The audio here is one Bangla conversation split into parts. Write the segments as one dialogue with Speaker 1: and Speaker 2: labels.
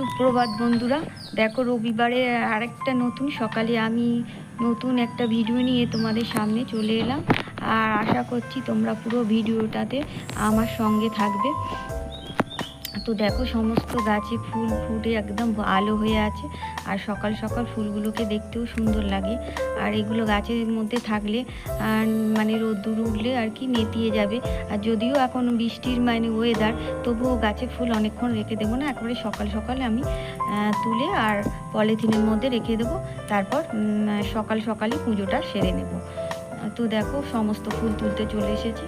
Speaker 1: সুপ্রভাত বন্ধুরা। দেখো, রবিবারে আরেকটা নতুন, সকালে আমি নতুন একটা ভিডিও নিয়ে তোমাদের সামনে চলে এলাম। আর আশা করছি তোমরা পুরো ভিডিওটাতে আমার সঙ্গে থাকবে। তো দেখো সমস্ত গাছে ফুল ফুটে একদম আলো হয়ে আছে। আর সকাল সকাল ফুলগুলোকে দেখতেও সুন্দর লাগে। আর এগুলো গাছের মধ্যে থাকলে মানে রোদ্দুর উঠলে আর কি নেতিয়ে যাবে। আর যদিও এখন বৃষ্টির মানে ওয়েদার তবুও গাছে ফুল অনেকক্ষণ রেখে দেবো না। একেবারে সকাল সকালে আমি তুলে আর পলিথিনের মধ্যে রেখে দেবো। তারপর সকাল সকালই পুজোটা সেরে নেব। তো দেখো সমস্ত ফুল তুলতে চলে এসেছি।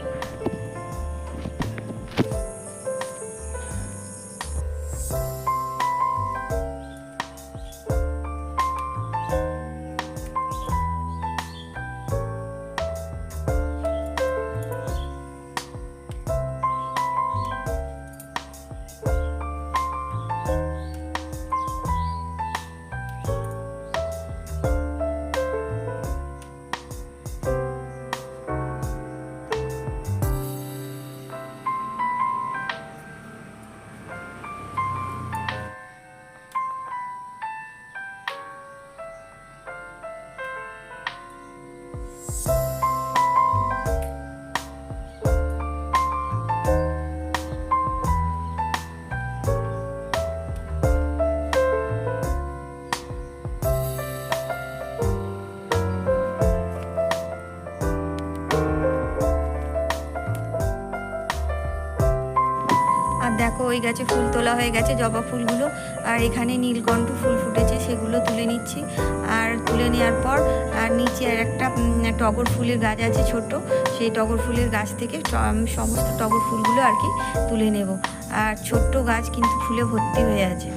Speaker 1: ওই গাছে, ফুল তোলা হয়ে গেছে, জবা ফুলগুলো। আর এখানে নীলকণ্ঠ ফুল ফুটেছে, সেগুলো তুলে নিচ্ছি। আর তুলে নেওয়ার পর, আর নিচে আর একটা টগর ফুলের গাছ আছে ছোট সেই টগর ফুলের গাছ থেকে সমস্ত টগর ফুলগুলো আর কি তুলে নেব। আর ছোট্ট গাছ কিন্তু ফুলে ভর্তি হয়ে আছে।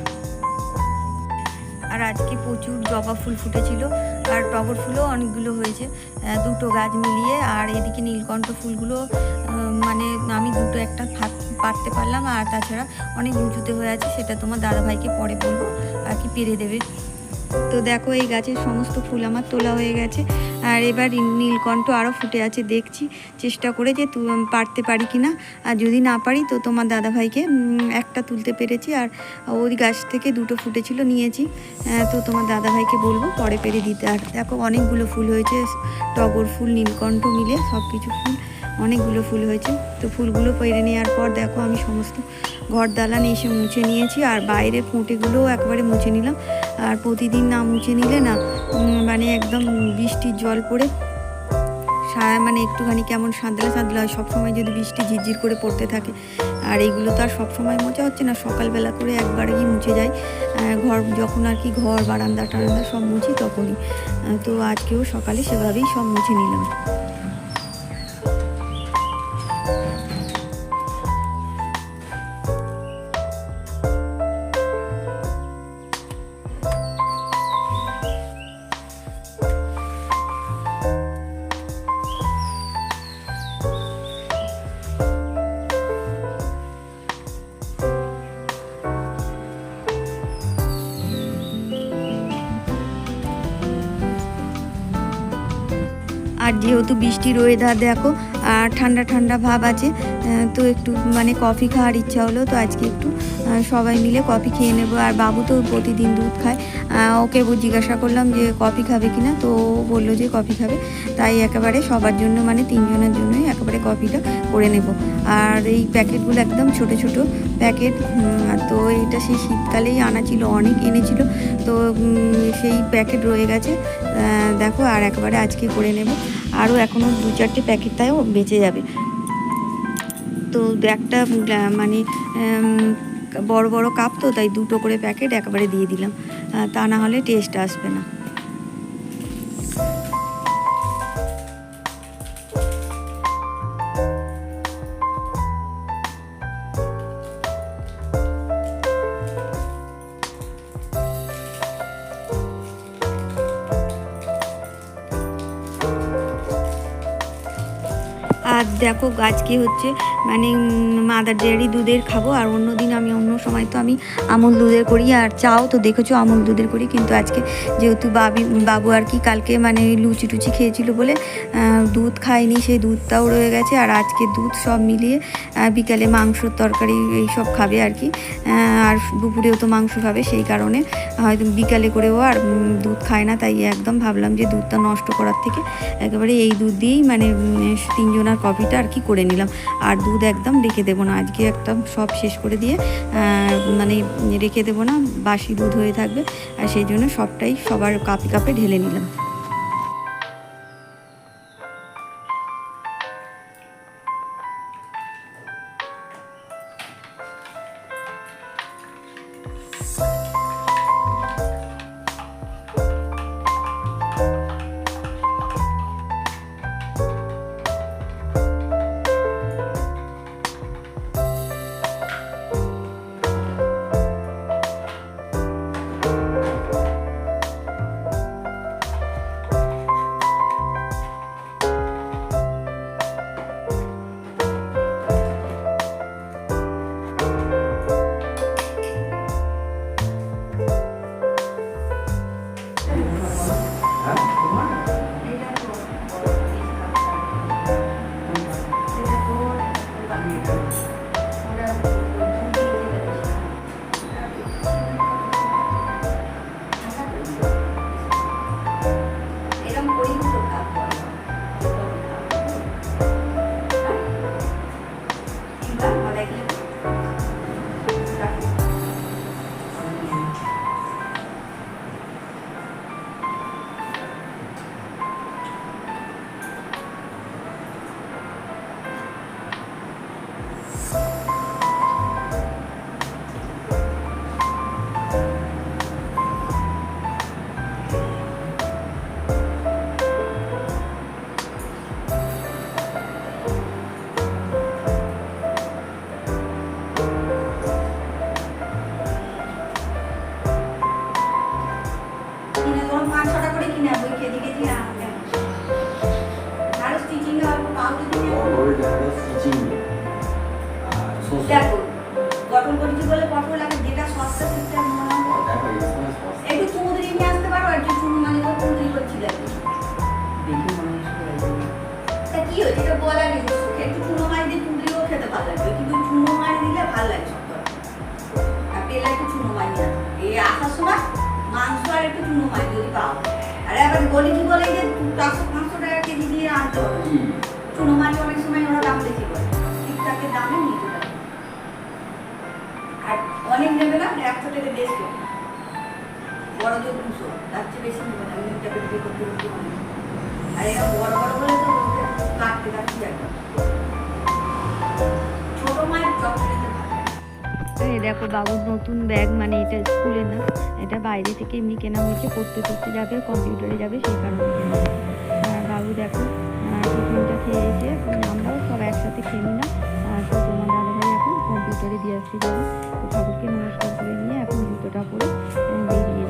Speaker 1: আর আজকে প্রচুর জবা ফুল ফুটেছিল, আর টগর ফুলও অনেকগুলো হয়েছে দুটো গাছ মিলিয়ে। আর এদিকে নীলকণ্ঠ ফুলগুলো মানে আমি দুটো একটা ফাত- পারতে পারলাম। আর তাছাড়া অনেক উঁচুতে হয়ে আছে, সেটা তোমার দাদাভাইকে পরে বলব, আর কি পেরে দেবে। তো দেখো, এই গাছের সমস্ত ফুল আমার তোলা হয়ে গেছে। আর এবার নীলকণ্ঠ আরও ফুটে আছে, দেখছি। চেষ্টা করে যে পারতে পারি কি না আর যদি না পারি, তো তোমার দাদাভাইকে একটা তুলতে পেরেছি। আর ওই গাছ থেকে দুটো ফুটেছিল, নিয়েছি। তো তোমার দাদাভাইকে বলব, পরে পেরে দিতে। আর দেখো, অনেকগুলো ফুল হয়েছে, টগর ফুল, নীলকণ্ঠ মিলে সব কিছু ফুল। অনেকগুলো ফুল হয়েছে। তো ফুলগুলো পেরে নেওয়ার পর দেখো আমি সমস্ত ঘর দালান এসে মুছে নিয়েছি আর বাইরের খুঁটেগুলোও একবারে মুছে নিলাম। আর প্রতিদিন না মুছে নিলে না মানে একদম বৃষ্টির জল পড়ে সারা মানে একটুখানি কেমন সাঁতলা সাঁতলা হয়। সবসময় যদি বৃষ্টি ঝিরঝির করে পড়তে থাকে। আর এইগুলো তো আর সবসময় মোচা হচ্ছে না, সকালবেলা করে একবারেই মুছে যায় ঘর, যখন আর কি ঘর, বারান্দা টারান্দা সব মুছি তখনই। তো আজকেও সকালে সেভাবেই সব মুছে নিলাম। যেহেতু বৃষ্টির ওয়েদার দেখো, আর ঠান্ডা ঠান্ডা ভাব আছে তো একটু মানে কফি খাওয়ার ইচ্ছা হলো, তো আজকে একটু সবাই মিলে কফি খেয়ে নেব। আর বাবু তো প্রতিদিন দুধ খায়। ওকে জিজ্ঞাসা করলাম যে কফি খাবে কি না তো বলল যে কফি খাবে। তাই একেবারে সবার জন্য মানে তিনজনের জন্যই একেবারে কফিটা করে নেব। আর এই প্যাকেটগুলো একদম ছোট ছোট প্যাকেট তো এটা সেই শীতকালেই আনা ছিল, অনেক এনেছিল। তো সেই প্যাকেট রয়ে গেছে। দেখো, আর একবারে আজকে করে নেব। আরও এখনও দু চারটে প্যাকেট তাইও বেঁচে যাবে। তো একটা মানে বড় বড় কাপ তো, তাই দুটো করে প্যাকেট একবারে দিয়ে দিলাম। তা না হলে টেস্ট আসবে না। আর দেখো আজকে হচ্ছে। মানে মাদার ডেয়ারি দুধের খাব আর অন্য দিন আমি অন্য সময় তো আমি আমুল দুধের করি আর চাও তো দেখেছ আমুল দুধের করি। কিন্তু আজকে যেহেতু বাবি, বাবু আর কি কালকে মানে লুচি টুচি খেয়েছিল বলে দুধ খায়নি, সেই দুধটাও রয়ে গেছে। আর আজকে দুধ সব মিলিয়ে বিকালে মাংসর তরকারি এই সব খাবে আর কি। আর দুপুরেও তো মাংস খাবে, সেই কারণে হয়তো বিকালে করেও আর দুধ খায় না। তাই একদম ভাবলাম যে দুধটা নষ্ট করার থেকে একেবারে এই দুধ দিয়েই মানে তিনজনার কফিটা আর কি করে নিলাম। আর দুধ একদম রেখে দেবো না। আজকে একদম সব শেষ করে দিয়ে মানে রেখে দেবো না। বাসি দুধ হয়ে থাকবে। আর সেই জন্য সবটাই সবার কাপে কাপে ঢেলে নিলাম। কিনে দেখো গঠন করেছি বলে পটল লাগে যেটা সস্তা সেটা মনে একটু নিয়ে আসতে পারো আর একটু চুমু মানে তো চুমুদরি করছি দেখো। তা কি হয়েছে এটা বলা একটু চুনো মাছ দিয়ে চুমুদরিও খেতে ভালো লাগবে কিন্তু চুনো মাছ দিলে ভালো লাগে আর পেলে একটু মাছ নিয়ে আসো। এই আসার সময় মাংস আর একটু চুনো মাছ যদি পাও। আর এবার বলি কি বলে যে চারশো পাঁচশো টাকা কেজি দিয়ে আনতে হবে। চুনো মাছ অনেক সময় ওরা দাম বেশি করে। ঠিকঠাকের দামে নিতে পারে না একশো দেড়শো বড় তো দুশো তার চেয়ে বেশি নেবে না করতে করতে। আর বড় বড় বলে তো কাটতে কাটতে যাবে। মায়ের চকলেটে দেখো বাবুর নতুন ব্যাগ মানে এটা স্কুলে না এটা বাইরে থেকে এমনি কেনা হয়েছে পড়তে পড়তে যাবে কম্পিউটারে যাবে সেই কারণে বাবু দেখো টিফিনটা খেয়ে এসে উম, আমরাও সব একসাথে খেয়ে নিলাম। আর তো তোমার দাদাভাই এখন কম্পিউটারে দিয়ে আসতে যাবে। তো ঠাকুরকে নমস্কার করে নিয়ে, এখন জুতোটা পরে বেরিয়ে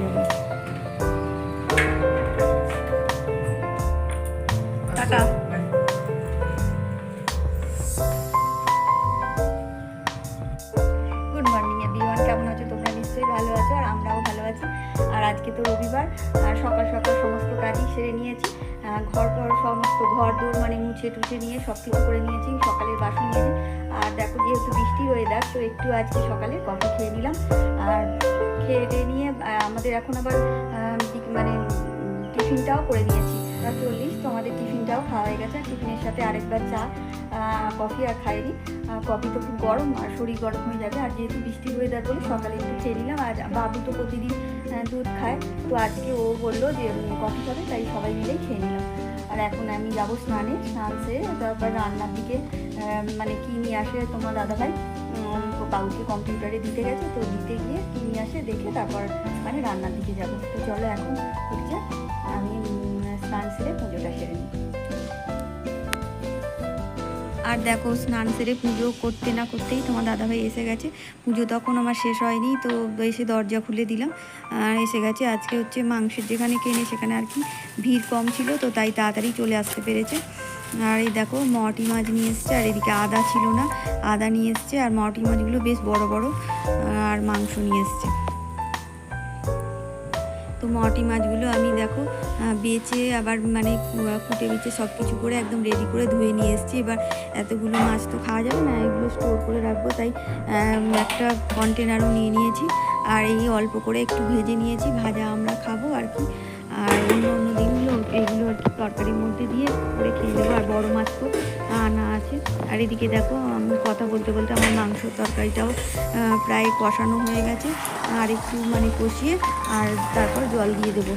Speaker 1: ভালো আছো আর আমরাও ভালো আছি। আর আজকে তো রবিবার, আর সকাল সকাল সমস্ত কাজই সেরে নিয়েছি। ঘর ঘর সমস্ত ঘর দৌড় মানে মুছে টুছে নিয়ে সব কিছু করে নিয়েছি। সকালের বাসন নিয়েছি যেহেতু বৃষ্টি ওয়েদার তো একটু আজকে সকালে কফি খেয়ে নিলাম। আর খেয়ে টেয়ে নিয়ে আমাদের এখন আবার মানে টিফিনটাও করে নিয়েছি। চল্লিশ, তো আমাদের টিফিনটাও খাওয়া হয়ে গেছে। টিফিনের সাথে আরেকবার চা কফি আর খাইনি। কফি তো খুব গরম, আর শরীর গরম হয়ে যাবে। আর যেহেতু বৃষ্টির ওয়েদার বলে সকালে একটু খেয়ে নিলাম। আর বাবু তো প্রতিদিন দুধ খায়। তো আজকে ও বলল যে কফি খাবে, তাই সবাই মিলেই খেয়ে নিলাম। আর এখন আমি যাব স্নানে, স্নান সেরে তারপর রান্নার দিকে মানে কি নিয়ে আসে তোমার দাদাভাই? বাবুকে কম্পিউটারে দিতে গেছে, তো দিতে গিয়ে কি নিয়ে আসে দেখে তারপর মানে রান্নার দিকে যাব। তো চলো এখন হচ্ছে আমি স্নান সেরে পুজোটা সেরে নিই। আর দেখো স্নান সেরে পুজো করতে না করতেই তোমার দাদাভাই এসে গেছে। পুজো তখন আমার শেষ হয়নি, তো এসে দরজা খুলে দিলাম। আর এসে গেছে আজকে হচ্ছে মাংসের যেখানে কেনে সেখানে আর কি ভিড় কম ছিল, তো তাই তাড়াতাড়ি চলে আসতে পেরেছে। আর এই দেখো মটি মাছ নিয়ে এসছে, আর এদিকে আদা ছিল না, আদা নিয়ে এসছে, আর মটি মাছগুলো বেশ বড় বড়, আর মাংস নিয়ে এসছে। তো মটি মাছগুলো আমি দেখো বেচে আবার মানে কুটে বেচে সব কিছু করে একদম রেডি করে ধুয়ে নিয়ে এসেছি। এবার এতগুলো মাছ তো খাওয়া যাবে না, এগুলো স্টোর করে রাখব। তাই একটা কন্টেনারও নিয়ে নিয়েছি। আর এই অল্প করে একটু ভেজে নিয়েছি, ভাজা আমরা খাব আর কি। আর অন্য অন্য দিনগুলো এগুলো আর কি তরকারির মধ্যে দিয়ে করে খেয়ে নেব। আর বড়ো মাছ তো আনা আছে। আর এদিকে দেখো কথা বলতে বলতে আমার মাংস তরকারিটাও প্রায় কষানো হয়ে গেছে। আর একটু মানে কষিয়ে আর তারপর জল দিয়ে দেবো।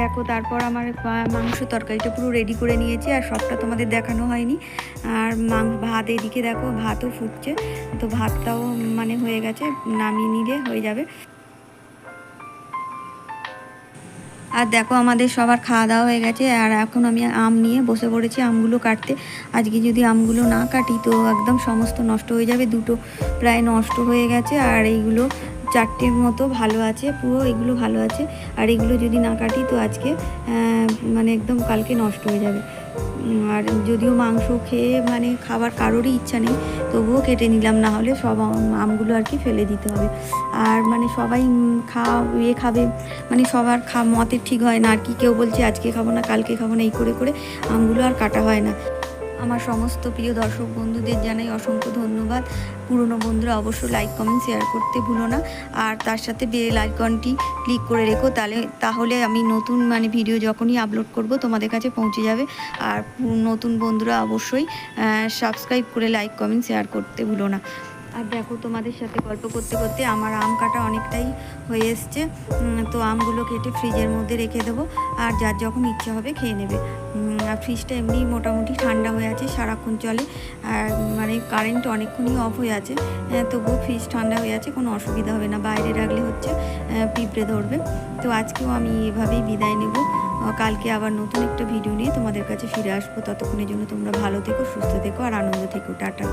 Speaker 1: দেখো, তারপর আমার মাংস তরকারিটা পুরো রেডি করে নিয়েছি আর সবটা তোমাদের দেখানো হয়নি। আর ভাত এদিকে দেখো, ভাতও ফুটছে। তো ভাতটাও মানে হয়ে গেছে, নামিয়ে নিলে হয়ে যাবে। আর দেখো, আমাদের সবার খাওয়া দাওয়া হয়ে গেছে। আর এখন আমি আম নিয়ে বসে পড়েছি আমগুলো কাটতে। আজকে যদি আমগুলো না কাটি, তো একদম সমস্ত নষ্ট হয়ে যাবে। দুটো প্রায় নষ্ট হয়ে গেছে। আর এইগুলো চারটের মতো ভালো আছে, পুরো এগুলো ভালো আছে। আর এগুলো যদি না কাটি, তো আজকে মানে একদম কালকে নষ্ট হয়ে যাবে। আর যদিও মাংস খেয়ে মানে খাবার কারোরই ইচ্ছা নেই, তবুও কেটে নিলাম, না হলে সব আমগুলো আর কি ফেলে দিতে হবে। আর মানে সবাই খাওয়া ইয়ে খাবে মানে সবার খা মতের ঠিক হয় না, আর কি কেউ বলছে আজকে খাব না, কালকে খাব না, এই করে করে আমগুলো আর কাটা হয় না। আমার সমস্ত প্রিয় দর্শক বন্ধুদের জানাই অসংখ্য ধন্যবাদ। পুরনো বন্ধুরা অবশ্যই লাইক কমেন্ট শেয়ার করতে ভুলো না। আর তার সাথে বেল আইকনটি ক্লিক করে রেখো তাহলে তাহলে আমি নতুন মানে ভিডিও যখনই আপলোড করব তোমাদের কাছে পৌঁছে যাবে। আর নতুন বন্ধুরা অবশ্যই সাবস্ক্রাইব করে লাইক কমেন্ট শেয়ার করতে ভুলো না। আর দেখো তোমাদের সাথে গল্প করতে করতে আমার আম কাটা অনেকটাই হয়ে এসছে। তো আমগুলো কেটে ফ্রিজের মধ্যে রেখে দেবো আর যার যখন ইচ্ছা হবে খেয়ে নেবে। আর ফ্রিজটা এমনি মোটামুটি ঠান্ডা হয়ে আছে সারাক্ষণ চলে। আর মানে কারেন্ট অনেকক্ষণই অফ হয়ে আছে। আহ, তবুও ফ্রিজ ঠান্ডা হয়ে আছে কোনো অসুবিধা হবে না। বাইরে রাখলে হচ্ছে পিঁপড়ে ধরবে। তো আজকেও আমি এভাবেই বিদায় নেব। কালকে আবার নতুন একটা ভিডিও নিয়ে তোমাদের কাছে ফিরে আসব। ততক্ষণের জন্য তোমরা ভালো থেকো সুস্থ থেকো আর আনন্দ থেকো। টাটা।